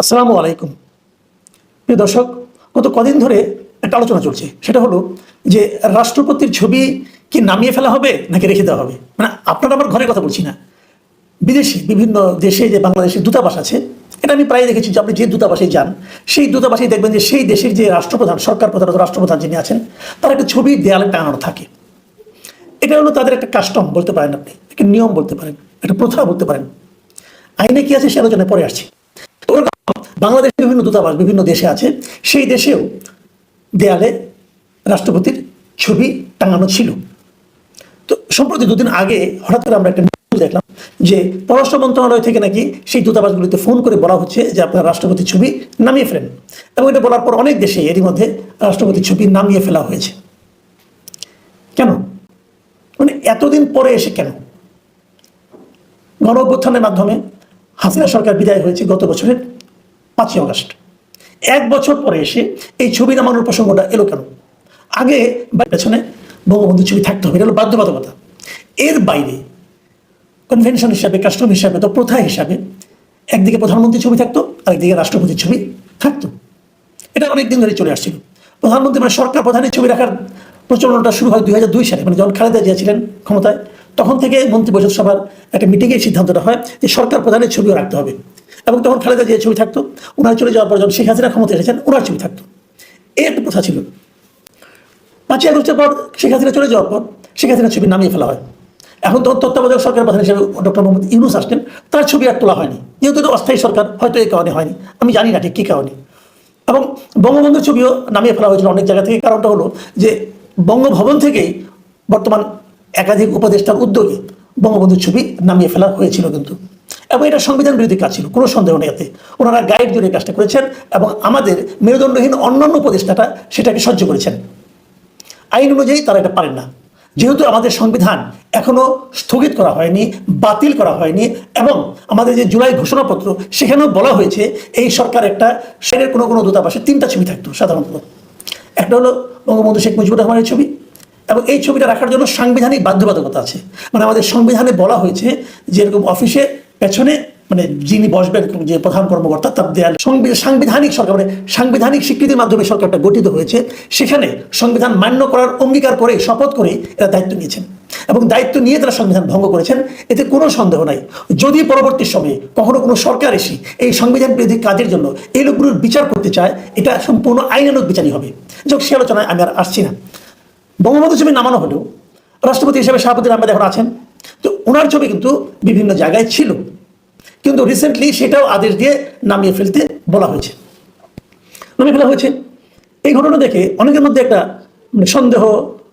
আসসালামু আলাইকুম। প্রিয় দর্শক, গত কদিন ধরে একটা আলোচনা চলছে। সেটা হলো যে রাষ্ট্রপতির ছবি কি নামিয়ে ফেলা হবে নাকি রেখে দেওয়া হবে? মানে আপনারা আমার ঘরের কথা বলছি না। বিদেশি বিভিন্ন দেশে যে বাংলাদেশের দূতাবাস আছে, এটা আমি প্রায় দেখেছি যে আপনি যে দূতাবাসে যান, সেই দূতাবাসে দেখবেন যে সেই দেশের যে রাষ্ট্রপ্রধান, সরকার প্রধান রাষ্ট্রপ্রধান যিনি আছেন, তার একটা ছবি দেয়ালে টাঙানো থাকে। এটা হলো তাদের একটা কাস্টম বলতে পারেন আপনি, একটা নিয়ম বলতে পারেন, একটা প্রথা বলতে পারেন। আইনে কি আছে সে আলোচনায় পরে আসছি। বাংলাদেশের বিভিন্ন দূতাবাস বিভিন্ন দেশে আছে। সেই দেশেও দেয়ালে রাষ্ট্রপতির ছবি টাঙানো ছিল। তো সম্প্রতি দুদিন আগে হঠাৎ করে আমরা একটা নিউজ দেখলাম যে পররাষ্ট্র মন্ত্রণালয় থেকে নাকি সেই দূতাবাসগুলিতে ফোন করে বলা হচ্ছে যে আপনার রাষ্ট্রপতির ছবি নামিয়ে ফেলেন। এবং এটা বলার পর অনেক দেশে এরই মধ্যে রাষ্ট্রপতির ছবি নামিয়ে ফেলা হয়েছে। কেন? মানে এতদিন পরে এসে কেন? গণ মাধ্যমে হাসিনা সরকার বিদায় হয়েছে গত বছরের পাঁচই আগস্ট। এক বছর পরে এসে এই ছবি নামানোর প্রসঙ্গটা এলো কেন? আগে পেছনে বঙ্গবন্ধু ছবি থাকতে হবে, এটা হলো বাধ্যবাধকতা। এর বাইরে কনভেনশন হিসাবে কাস্টম হিসাবে, তো প্রথা হিসাবে একদিকে প্রধানমন্ত্রীর ছবি থাকতো, আরেকদিকে রাষ্ট্রপতির ছবি থাকতো। এটা অনেকদিন ধরে চলে আসছিল। প্রধানমন্ত্রী মানে সরকার প্রধানের ছবি রাখার প্রচলনটা শুরু হয় দুই দুই সালে মানে যখন খালেদা জিয়া ছিলেন ক্ষমতায়, তখন থেকে মন্ত্রী পরিষদ সভার একটা মিটিংয়ের সিদ্ধান্তটা হয় যে সরকার প্রধানের ছবিও রাখতে হবে। এবং তখন খালেদা জিয়া ছবি থাকতো ওনার চলে যাওয়ার পর যখন শেখ হাসিনা ক্ষমতা এসেছেন ওনার ছবি থাকতো। এই একটা প্রথা ছিল। পাঁচই আগস্টের পর শেখ হাসিনা চলে যাওয়ার পর শেখ হাসিনার ছবি নামিয়ে ফেলা হয়। এখন তখন তত্ত্বাবধায়ক সরকার প্রধান হিসেবে ডক্টর মোহাম্মদ ইউনুস আসলেন। তার ছবি আর তোলা হয়নি। যেহেতু এটা অস্থায়ী সরকার, হয়তো এই কারণে হয়নি। আমি জানি না ঠিক কী কারণে। এবং বঙ্গবন্ধুর ছবিও নামিয়ে ফেলা হয়েছিল অনেক জায়গা থেকে। কারণটা হলো যে বঙ্গভবন থেকেই বর্তমান একাধিক উপদেষ্টার উদ্যোগে বঙ্গবন্ধুর ছবি নামিয়ে ফেলা হয়েছিল কিন্তু। এবং এটা সংবিধান বিরোধী কাজ ছিল, কোনো সন্দেহ নেই এতে। ওনারা গাইড জুড়ে কাজটা করেছেন এবং আমাদের মেরুদণ্ডহীন অন্যান্য উপদেষ্টাটা সেটাকে সহ্য করেছেন। আইন অনুযায়ী তারা এটা পারেন না। যেহেতু আমাদের সংবিধান এখনও স্থগিত করা হয়নি, বাতিল করা হয়নি, এবং আমাদের যে জুলাই ঘোষণাপত্র, সেখানেও বলা হয়েছে এই সরকার একটা সেরের কোনো কোনো দূতাবাসে তিনটা ছবি থাকতো সাধারণত। একটা হলো বঙ্গবন্ধু শেখ মুজিবুর রহমানের ছবি, এবং এই ছবিটা রাখার জন্য সাংবিধানিক বাধ্যবাধকতা আছে। মানে আমাদের সংবিধানে বলা হয়েছে যে এরকম অফিসে পেছনে মানে যিনি বসবেন যে প্রধান কর্মকর্তা, তার দেয়াল সাংবিধানিক সরকার মানে সাংবিধানিক স্বীকৃতির মাধ্যমে সরকারটা গঠিত হয়েছে। সেখানে সংবিধান মান্য করার অঙ্গীকার করে, শপথ করে এরা দায়িত্ব নিয়েছেন। এবং দায়িত্ব নিয়ে তারা সংবিধান ভঙ্গ করেছেন। এতে কোনো সন্দেহ নাই। যদি পরবর্তী সময়ে কখনো কোনো সরকার এসে এই সংবিধান বিরোধী কাজের জন্য এই লোকগুলোর বিচার করতে চায়, এটা সম্পূর্ণ আইনানুক বিচারই হবে। যোগ সে আলোচনায় আমি আর আসছি না। বঙ্গবন্ধু ছবি নামানো হলেও, রাষ্ট্রপতি হিসেবে শাহাবুদ্দিন আহমেদ এখন আছেন। ওনার ছবি কিন্তু বিভিন্ন জায়গায় ছিল। কিন্তু রিসেন্টলি সেটাও আদেশ দিয়ে নামিয়ে ফেলতে বলা হয়েছে। নামিয়ে ফেলা হয়েছে। এই ঘটনা দেখে অনেকের মধ্যে একটা সন্দেহ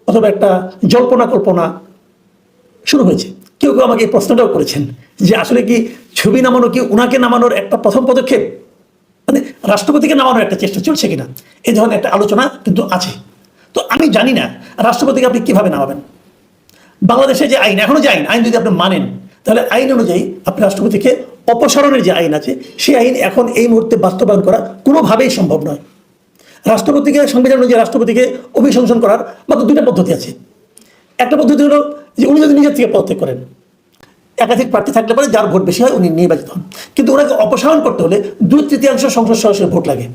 অথবা একটা জল্পনা কল্পনা শুরু হয়েছে। কেউ কেউ আমাকে এই প্রশ্নটাও করেছেন যে আসলে কি ছবি নামানো কি ওনাকে নামানোর একটা প্রথম পদক্ষেপ? মানে রাষ্ট্রপতিকে নামানোর একটা চেষ্টা চলছে কিনা? এই ধরনের একটা আলোচনা কিন্তু আছে। তো আমি জানি না রাষ্ট্রপতিকে আপনি কীভাবে নামাবেন? বাংলাদেশে যে আইন, এখনও যে আইন আইন যদি আপনি মানেন, তাহলে আইন অনুযায়ী আপনি রাষ্ট্রপতিকে অপসারণের যে আইন আছে সেই আইন এখন এই মুহূর্তে বাস্তবায়ন করা কোনোভাবেই সম্ভব নয়। রাষ্ট্রপতিকে, সংবিধান অনুযায়ী রাষ্ট্রপতিকে অভিশংসন করার মাত্র দুইটা পদ্ধতি আছে। একটা পদ্ধতি হলো যে উনি যদি নিজের থেকে পদত্যাগ করেন, একাধিক প্রার্থী থাকলে পরে যার ভোট বেশি হয় উনি নির্বাচিত হন। কিন্তু ওনাকে অপসারণ করতে হলে দুই তৃতীয়াংশ সংসদ সদস্যের ভোট লাগে।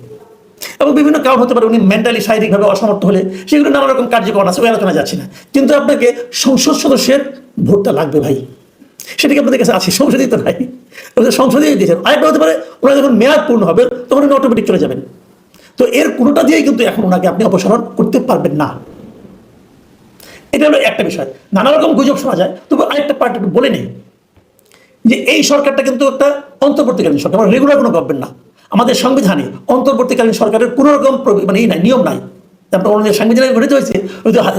এবং বিভিন্ন কারণ হতে পারে, উনি মেন্টালি শারীরিকভাবে অসমর্থ হলে সেগুলো নানা রকম কার্যক্রম আছে, ওই আলোচনা যাচ্ছে না। কিন্তু আপনাকে সংসদ সদস্যের ভোটটা লাগবে ভাই। সেটা কি আপনাদের কাছে আছে? সংসদেই তো নাই সংসদেই দিয়েছেন। আরেকটা হতে পারে, ওনার যখন মেয়াদ পূর্ণ হবে, তখন উনি অটোমেটিক চলে যাবেন। তো এর কোনোটা দিয়েই কিন্তু এখন ওনাকে আপনি অপসারণ করতে পারবেন না। এটা হলো একটা বিষয়। নানা রকম গুজব শোনা যায়, তবে আরেকটা পার্ট একটু বলে নেই। যে এই সরকারটা কিন্তু একটা অন্তর্বর্তীকালীন সরকার মানে রেগুলার কোনো গভর্নমেন্ট না। আমাদের সংবিধানে অন্তর্বর্তীকালীন সরকারের কোনো রকম মানে নাই, নিয়ম নাই। তারপর অন্য সংবিধানে গঠিত হয়েছে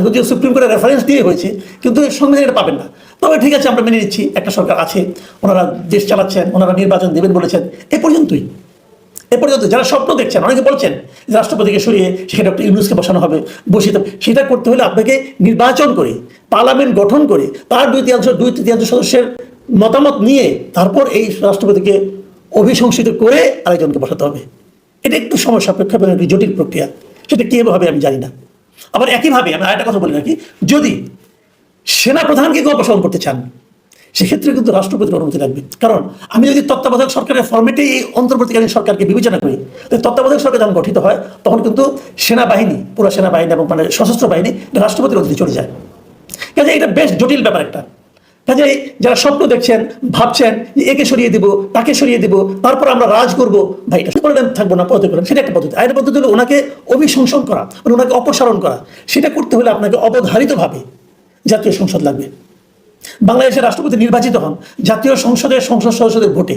যদিও সুপ্রিম কোর্টের রেফারেন্স দিয়ে হয়েছে, কিন্তু সংবিধানে এটা পাবেন না। তবে ঠিক আছে, আমরা মেনে নিচ্ছি, একটা সরকার আছে, ওনারা দেশ চালাচ্ছেন, ওনারা নির্বাচন দেবেন বলেছেন, এ পর্যন্তই। এ পর্যন্ত যারা স্বপ্ন দেখছেন, অনেকে বলছেন যে রাষ্ট্রপতিকে সরিয়ে সেখানে ডক্টর ইউনুসকে বসানো হবে, বসিয়ে সেটা করতে হলে আপনাকে নির্বাচন করে, পার্লামেন্ট গঠন করে, তার দুই তৃতীয়াংশ দুই তৃতীয়াংশ সদস্যের মতামত নিয়ে তারপর এই রাষ্ট্রপতিকে অভিশংসিত করে আরেকজনকে বসাতে হবে। এটা একটু সময় সাপেক্ষ একটি জটিল প্রক্রিয়া। সেটা কীভাবে হবে আমি জানি না। আবার একইভাবে আমি আরেকটা কথা বলি নাকি যদি সেনা প্রধানকে কেউ অপসারণ করতে চান, সেক্ষেত্রে কিন্তু রাষ্ট্রপতির অনুমতি লাগবে। কারণ আমি যদি তত্ত্বাবধায়ক সরকারের ফর্মেটে এই অন্তর্বর্তীকালীন সরকারকে বিবেচনা করি তত্ত্বাবধায়ক সরকার যখন গঠিত হয়, তখন কিন্তু সেনাবাহিনী, পুরো সেনাবাহিনী এবং মানে সশস্ত্র বাহিনী রাষ্ট্রপতির অধীনে চলে যায়। কাজে এটা বেশ জটিল ব্যাপার একটা। কাজে যারা স্বপ্ন দেখছেন, ভাবছেন যে একে সরিয়ে দিব, তাকে সরিয়ে দিব, তারপর আমরা রাজ করব, ভাই, এটা থাকব না পদে করেন সেটা একটা পদ্ধতি। আরেকটা পদ্ধতি হলো ওনাকে অভিশংসন করা মানে ওনাকে অপসারণ করা। সেটা করতে হলে আপনাকে অবধারিতভাবে জাতীয় সংসদ লাগবে। বাংলাদেশের রাষ্ট্রপতি নির্বাচিত হন, জাতীয় সংসদের সংসদ সদস্যদের ভোটে।